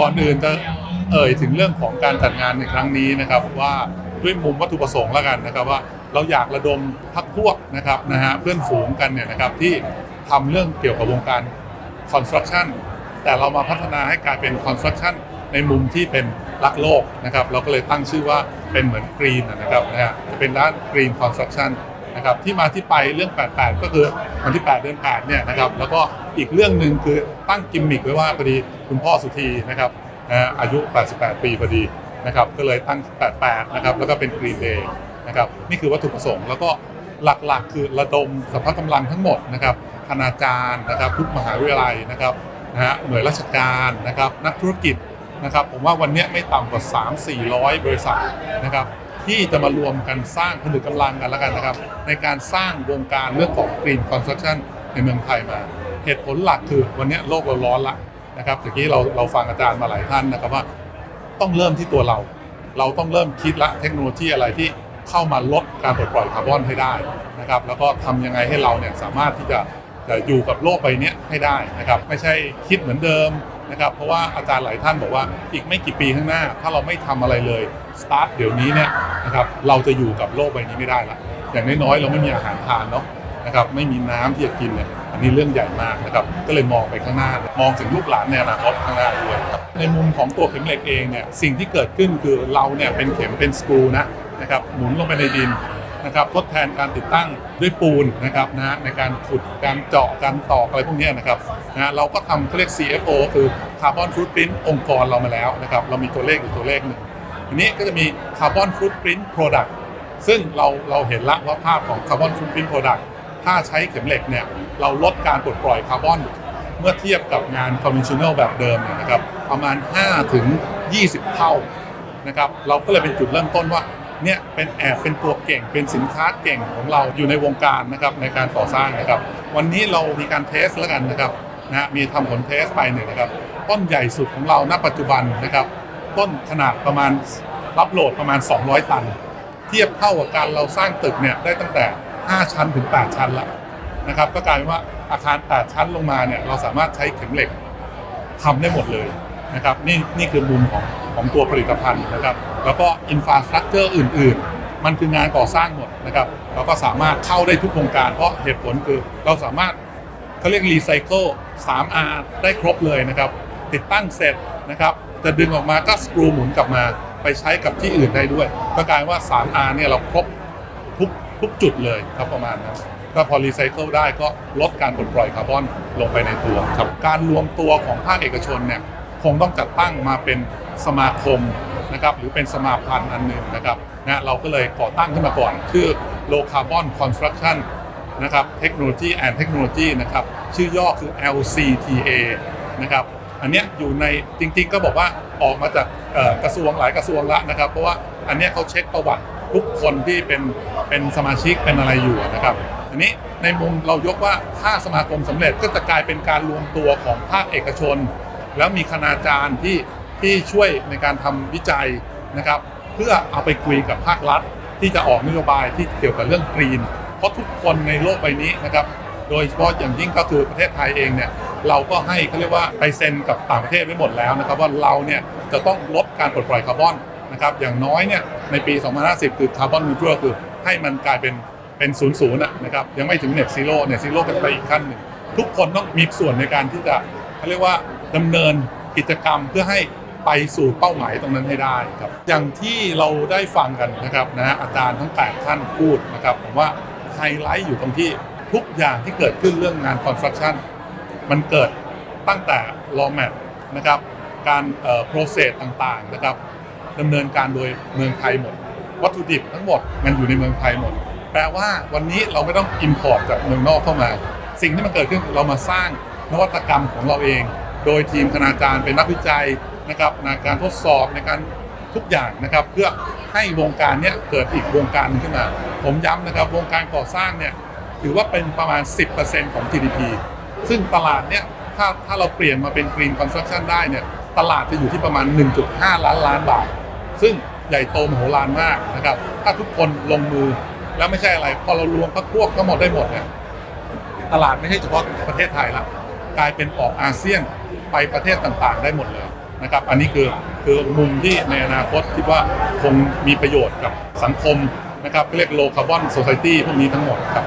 ก่อนอื่นจะเอ่ยถึงเรื่องของการจัดงานในครั้งนี้นะครับว่าด้วยมุมวัตถุประสงค์แล้วกันนะครับว่าเราอยากระดมพักพวกนะครับนะฮะเพื่อนฝูงกันเนี่ยนะครับที่ทำเรื่องเกี่ยวกับวงการ construction แต่เรามาพัฒนาให้กลายเป็น construction ในมุมที่เป็นรักโลกนะครับเราก็เลยตั้งชื่อว่าเป็นเหมือน green นะครับนะฮะเป็นด้าน green construction นะครับที่มาที่ไปเรื่อง 88 ก็คือวันที่ 8 เดือน 8 เนี่ยนะครับแล้วก็ อีกเรื่องหนึ่งคือตั้งกิมมิคไว้ว่าพอดีคุณพ่อสุธีนะครับอายุ 88 ปีพอดีนะครับก็เลยตั้ง 88 นะครับแล้วก็เป็น green day นะครับนี่คือวัตถุประสงค์แล้วก็หลักๆ คือระดมสรรพกำลังทั้งหมดนะครับคณาจารย์นะครับทุกมหาวิทยาลัยนะครับนะฮะหน่วยราชการนะครับนักธุรกิจนะครับผมว่าวันนี้ไม่ต่ำกว่า 3-400 บริษัทนะครับที่จะมารวมกันสร้างผนึกกำลังกันแล้วกันนะครับ ในการสร้างวงการเรื่องของ Green Construction ในเมืองไทยมา เหตุผลหลักคือวันนี้โลกเราร้อนละนะครับเมื่อกี้เราเราฟังอาจารย์มาหลายท่านนะครับว่า ต้องเริ่มที่ตัวเรา เราต้องเริ่มคิดละเทคโนโลยีอะไรที่เข้ามาลดการปลดปล่อยคาร์บอนให้ได้นะครับแล้วก็ทำยังไงให้เราเนี่ยสามารถที่จะจะอยู่กับโลกใบนี้ให้ได้นะครับไม่ใช่คิดเหมือนเดิมนะครับเพราะว่าอาจารย์หลายท่านบอกว่าอีกไม่กี่ปีข้างหน้า ถ้าเราไม่ทำอะไรเลยสตาร์ทเดี๋ยวนี้เนี่ยนะครับเราจะอยู่กับโลกใบนี้ไม่ได้ละอย่างน้อยๆเราไม่มีอาหารทานเนาะนะครับไม่มีน้ำที่จะกินเนี่ย อันนี้เรื่องใหญ่มากนะครับก็เลยมองไปข้างหน้ามองถึงลูกหลานในอนาคตข้างหน้าด้วยครับในมุมของตัวเข็มเหล็กเองเนี่ยสิ่งที่เกิดขึ้นคือเราเนี่ยเป็นเข็มเป็นสกรูนะนะครับหมุนลงไปในดินนะครับทดแทนการติดตั้งด้วยปูนนะครับนะฮะในการขุดการเจาะการตอกอะไรพวกนี้นะครับนะฮะเราก็ทำเขาเรียก CFO คือ Carbon Footprint องค์กรเรามาแล้วนะครับเรามีตัวเลขอยู่ตัวเลขหนึ่งทีนี้ก็จะมี Carbon Footprint Product ซึ่งเราเราเห็นละว่าภาพของ Carbon Footprint Product ถ้าใช้เข็มเหล็กเนี่ยเราลดการปลดปล่อยคาร์บอน เมื่อเทียบกับงาน conventional แบบเดิมเนี่ยนะครับประมาณ 5 ถึง 20 เท่านะครับเราก็เลยเป็นจุดเริ่มต้นว่าเนี่ยเป็นแอบเป็นตัวเก่งเป็นสินค้าเก่งของเราอยู่ในวงการนะครับในการก่อสร้างนะครับ วันนี้เรามีการเทสแล้วกันนะครับนะมีทำผลเทสไปเนี่ยนะครับ ต้นใหญ่สุดของเราณปัจจุบันนะครับ ต้นขนาดประมาณรับโหลดประมาณ 200 ตัน เทียบเท่ากับการเราสร้างตึกเนี่ยได้ตั้งแต่ 5 ชั้นถึง 8 ชั้นละนะครับก็กลายเป็นว่าอาคาร 8 ชั้นลงมาเนี่ยเราสามารถใช้เข็มเหล็กทำได้หมดเลยนะครับนี่นี่คือมุมของของตัวผลิตภัณฑ์นะครับ แล้วก็อินฟาสตรักเจอร์อื่น ๆ มันคืองานก่อสร้างหมดนะครับเราก็สามารถเข้าได้ทุกวงการเพราะเหตุผลคือเราสามารถเขาเรียกรีไซเคิล 3R ได้ครบเลยนะครับ ติดตั้งเสร็จนะครับจะดึงออกมาก็สกรูหมุนกลับมาไปใช้กับที่อื่นได้ด้วย ก็กลายว่า 3R เนี่ยเราครบ ทุกทุกจุดเลยครับประมาณนั้นก็พอรีไซเคิลได้ก็ลดการปลดปล่อยคาร์บอนลงไปในตัวครับการรวมตัวของภาคเอกชนเนี่ยคงต้องจัดตั้งมาเป็นสมาคมนะครับหรือเป็นสมาพันธ์อันหนึ่งนะครับนะเราก็เลยก่อตั้งขึ้นมาก่อนชื่อ Low Carbon Construction นะครับเทคโนโลยีแอนเทคโนโลยีนะครับชื่อย่อคือ LCTA นะครับอันเนี้ยอยู่ในจริงๆก็บอกว่าออกมาจากเอ่อกระทรวงหลายกระทรวงละนะครับ เพราะว่าอันเนี้ยเขาเช็คประวัติ ทุกคนที่เป็นเป็นสมาชิกเป็นอะไรอยู่นะครับอันนี้ในมุมเรายกว่าถ้าสมาคมสำเร็จก็จะกลายเป็นการรวมตัวของภาคเอกชน แล้วมีคณาจารย์ที่ที่ช่วยในการทำวิจัยนะครับ เพื่อเอาไปคุยกับภาครัฐ ที่จะออกนโยบายที่เกี่ยวกับเรื่องกรีน เพราะทุกคนในโลกใบนี้นะครับ โดยเฉพาะอย่างยิ่งก็คือประเทศไทยเองเนี่ยเราก็ให้เขาเรียกว่าไปเซ็นกับต่างประเทศไว้หมดแล้วนะครับ ว่าเราเนี่ยจะต้องลดการปลดปล่อยคาร์บอน นะครับอย่างน้อยเนี่ยในปี 2050 คือคาร์บอนนิวทรัลคือให้มันกลายเป็นเป็นศูนย์ศูนย์นะครับยังไม่ถึงเน็ตซีโร่เน็ตซีโร่ก็จะไปอีกขั้นหนึ่งทุกคนต้องมีส่วนในการที่จะเขาเรียกว่าดำเนินกิจกรรมเพื่อให้ไปสู่เป้าหมายตรงนั้นให้ได้ครับอย่างที่เราได้ฟังกันนะครับนะอาจารย์ทั้ง 8 ท่านพูดนะครับผมว่าไฮไลท์อยู่ตรงที่ทุกอย่างที่เกิดขึ้นเรื่องงานคอนสตรั c ชั่นมันเกิดตั้งแต่ raw mat นะครับการเอ่อ process ต่างๆนะครับ ดำเนินการโดยเมืองไทยหมด วัตถุดิบทั้งหมดมันอยู่ในเมืองไทยหมด แปลว่าวันนี้เราไม่ต้อง import จากเมืองนอกเข้ามา สิ่งที่มันเกิดขึ้นเรามาสร้างนวัตกรรมของเราเอง โดยทีมคณาจารย์เป็นนักวิจัยนะครับในการทดสอบในการทุกอย่างนะครับ เพื่อให้วงการนี้เกิดอีกวงการนึงขึ้นมา ผมย้ำนะครับวงการก่อสร้างเนี่ยถือว่าเป็นประมาณ 10%ของ GDP ซึ่งตลาดเนี่ยถ้าถ้าเราเปลี่ยนมาเป็น Green Construction ได้เนี่ยตลาดจะอยู่ที่ประมาณ 1.5 ล้านล้านบาท ซึ่งใหญ่โตมโหฬารมากนะครับ ถ้าทุกคนลงมือแล้วไม่ใช่อะไร พอเรารวมพักพวกทั้งหมดได้หมดเนี่ยตลาดไม่ใช่เฉพาะประเทศไทยละกลายเป็นออกอาเซียนไปประเทศต่างๆ ได้หมดเลยนะครับ อันนี้คือคือมุมที่ในอนาคตคิดว่าคงมีประโยชน์กับสังคมนะครับเรียกโลคาร์บอนโซซ i ตี้พวกนี้ทั้งหมดครับ